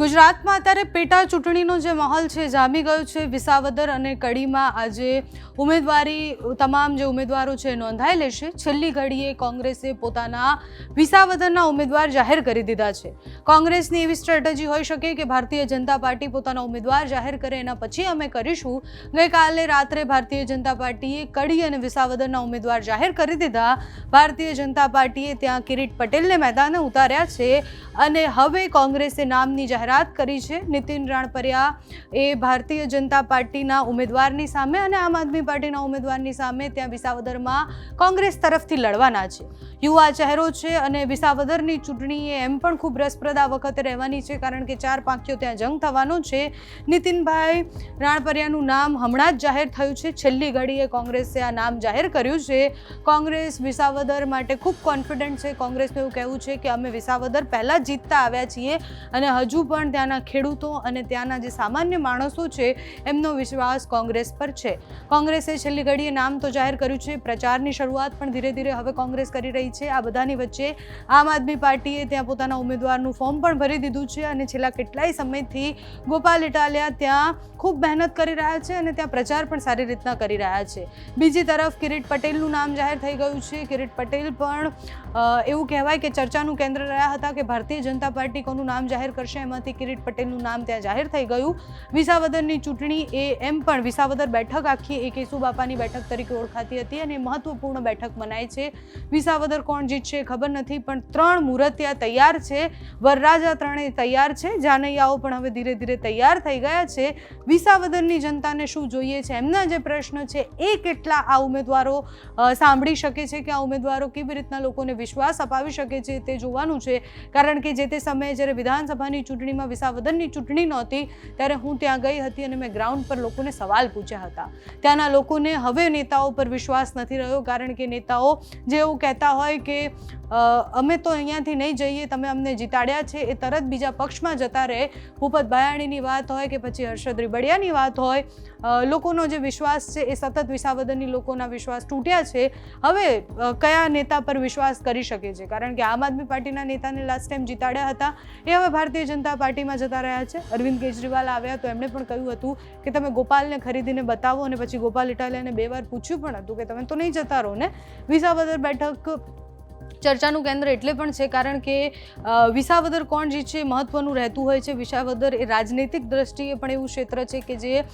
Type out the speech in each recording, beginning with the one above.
ગુજરાતમાં અત્યારે પેટા ચૂંટણીનો જે માહોલ છે, જામી ગયો છે. વિસાવદર અને કડીમાં આજે ઉમેદવારી, તમામ જે ઉમેદવારો છે, નોંધાઈ લેશે. છેલ્લી ઘડીએ કોંગ્રેસે પોતાના વિસાવદરના ઉમેદવાર જાહેર કરી દીધા છે. કોંગ્રેસની એવી સ્ટ્રેટેજી હોઈ શકે કે ભારતીય જનતા પાર્ટી પોતાના ઉમેદવાર જાહેર કરે. એના પછી અમે કરીશું. ગઈકાલે રાત્રે ભારતીય જનતા પાર્ટીએ કડી અને વિસાવદરના ઉમેદવાર જાહેર કરી દીધા. ભારતીય જનતા પાર્ટીએ ત્યાં કિરીટ પટેલને મેદાને ઉતાર્યા છે અને હવે કોંગ્રેસે નામની જાહેરાત કરી છે. નીતિન રાણપરિયા એ ભારતીય જનતા પાર્ટીના ઉમેદવારની સામે અને આમ આદમી પાર્ટીના ઉમેદવારની સામે ત્યાં વિસાવદરમાં કોંગ્રેસ તરફથી લડવાના છે. યુવા ચહેરો છે અને વિસાવદરની ચૂંટણી એમ પણ ખૂબ રસપ્રદ આ વખતે રહેવાની છે કારણ કે ચાર પાંખીઓ ત્યાં જંગ થવાનો છે. નીતિનભાઈ રાણપરિયાનું નામ હમણાં જ જાહેર થયું છે. છેલ્લી ઘડીએ કોંગ્રેસે આ નામ જાહેર કર્યું છે. કોંગ્રેસ વિસાવદર માટે ખૂબ કોન્ફિડન્ટ છે. કોંગ્રેસનું એવું કહેવું છે કે અમે વિસાવદર પહેલાં જીતતા આવ્યા છીએ અને હજુ પણ ત્યાંના ખેડૂતો અને ત્યાંના જે સામાન્ય માણસો છે, એમનો વિશ્વાસ કોંગ્રેસ પર છે. કોંગ્રેસે છેલ્લી ઘડીએ નામ તો જાહેર કર્યું છે, પ્રચારની શરૂઆત પણ ધીરે ધીરે હવે કોંગ્રેસ કરી રહી છે. આ બધાની વચ્ચે આમ આદમી પાર્ટીએ ત્યાં પોતાના ઉમેદવારનું ફોર્મ પણ ભરી દીધું છે અને છેલ્લા કેટલાય સમયથી ગોપાલ ઇટાલિયા ત્યાં ખૂબ મહેનત કરી રહ્યા છે અને ત્યાં પ્રચાર પણ સારી રીતના કરી રહ્યા છે. બીજી તરફ કિરીટ પટેલનું નામ જાહેર થઈ ગયું છે. કિરીટ પટેલ પણ એવું કહેવાય કે ચર્ચાનું કેન્દ્ર રહ્યા હતા કે ભારતીય જનતા પાર્ટી કોનું નામ જાહેર કરશે. એમાંથી કિરીટ પટેલનું નામ ત્યાં જાહેર થઈ ગયું. વિસાવદરની ચૂંટણી એ એમ પણ વિસાવદર બેઠક આખી એ કેશુબાપાની બેઠક તરીકે ઓળખાતી હતી અને મહત્વપૂર્ણ બેઠક મનાય છે. વિસાવદર કોણ જીતશે ખબર નથી, પણ ત્રણ મુહૂર્તિયા તૈયાર છે. વરરાજા ત્રણેય તૈયાર છે. જાનૈયાઓ પણ હવે ધીરે ધીરે તૈયાર થઈ ગયા છે. વિસાવદરની જનતાને શું જોઈએ છે? એમના જે પ્રશ્ન છે, એ કેટલા આ ઉમેદવારો સાંભળી શકે છે કે આ ઉમેદવારો કેવી રીતના લોકોને વિશ્વાસ અપાવી શકે છે તે જોવાનું છે. કારણ કે જે તે સમયે જ્યારે વિધાનસભાની ચૂંટણીમાં વિસાવદરની ચૂંટણી નહોતી, ત્યારે હું ત્યાં ગઈ હતી અને મેં ગ્રાઉન્ડ પર લોકોને સવાલ પૂછ્યા હતા. ત્યાંના લોકોને હવે નેતાઓ પર વિશ્વાસ નથી રહ્યો, કારણ કે નેતાઓ જે એવું કહેતા હોય કે અમે તો અહીંયાથી નહીં જઈએ, તમે અમને જીતાડ્યા છે, એ તરત બીજા પક્ષમાં જતા રહે. ભૂપત ભાયાણીની વાત હોય કે પછી હર્ષદ રીબડિયાની વાત હોય લોકોનો જે વિશ્વાસ છે એ સતત વિસાવદરની લોકોના વિશ્વાસ તૂટ્યા છે. હવે કયા નેતા પર વિશ્વાસ કરી શકે છે? કારણ કે આમ આદમી પાર્ટીના નેતાને લાસ્ટ ટાઈમ જીતાડ્યા હતા. એ હવે ભારતીય જનતા પાર્ટીમાં જતા રહ્યા છે. અરવિંદ કેજરીવાલ આવ્યા તો એમણે પણ કહ્યું હતું કે તમે ગોપાલને ખરીદીને બતાવો અને પછી ગોપાલ ઇટાલિયાને બે વાર પૂછ્યું પણ હતું કે તમે તો નહીં જતા રહો ને? વિસાવદર બેઠક ચર્ચાનું કેન્દ્ર એટલે પણ છે, કારણ કે વિસાવદર કોણ જે છે, મહત્વનું રહેતું હોય છે. વિસાવદર એ રાજનૈતિક દ્રષ્ટિએ પણ એવું ક્ષેત્ર છે કે જે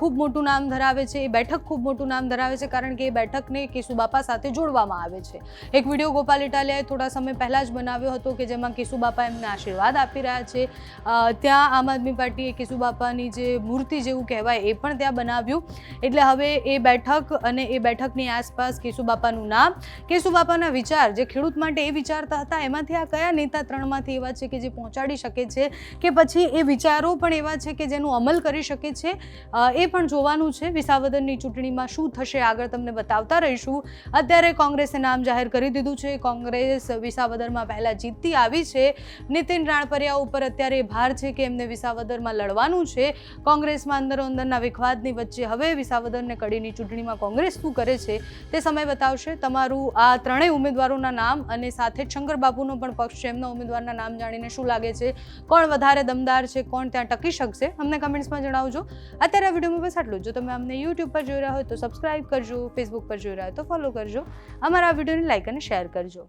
ખૂબ મોટું નામ ધરાવે છે. એ બેઠક ખૂબ મોટું નામ ધરાવે છે, કારણ કે એ બેઠકને કેશુબાપા સાથે જોડવામાં આવે છે. એક વીડિયો ગોપાલ ઇટાલિયાએ થોડા સમય પહેલાં જ બનાવ્યો હતો કે જેમાં કેશુબાપા એમને આશીર્વાદ આપી રહ્યા છે. ત્યાં આમ આદમી પાર્ટીએ કેશુબાપાની જે મૂર્તિ જેવું કહેવાય એ પણ ત્યાં બનાવ્યું. એટલે હવે એ બેઠક અને એ બેઠકની આસપાસ કેશુબાપાનું નામ, કેશુબાપાના વિચાર જે ખેડૂત માટે એ વિચારતા હતા. એમાંથી આ કયા નેતા ત્રણમાંથી એવા છે કે જે પહોંચાડી શકે છે કે પછી એ વિચારો પણ એવા છે કે જેનું અમલ કરી શકે છે? એ પણ જોવાનું છે. વિસાવદનની ચૂંટણીમાં શું થશે આગળ તમને બતાવતા રહીશું. અત્યારે કોંગ્રેસે નામ જાહેર કરી દીધું છે. કોંગ્રેસ વિસાવદરમાં પહેલાં જીતતી આવી છે. નીતિન રાણપરિયા ઉપર અત્યારે ભાર છે કે એમને વિસાવદરમાં લડવાનું છે. કોંગ્રેસમાં અંદરો અંદરના વિખવાદની વચ્ચે હવે વિસાવદરને કડીની ચૂંટણીમાં કોંગ્રેસ શું કરે છે તે સમય બતાવશે. તમારું આ ત્રણેય ઉમેદવારોના નામ અને સાથે જ શંકર બાપુનો પણ પક્ષ છે. એમના ઉમેદવારના નામ જાણીને શું લાગે છે? કોણ વધારે દમદાર છે? કોણ ત્યાં ટકી શકશે? અમને કમેન્ટ્સમાં જણાવજો. અત્યારે આ વિડીયોમાં બસ આટલું જ. જો તમે અમને યુટ્યુબ પર જોઈ રહ્યા હોય તો સબસ્ક્રાઇબ કરજો ફેસબુક પર જોઈ રહ્યા હોય તો ફોલો કરજો. અમારા આ વિડીયોને લાઇક અને શેર કરજો.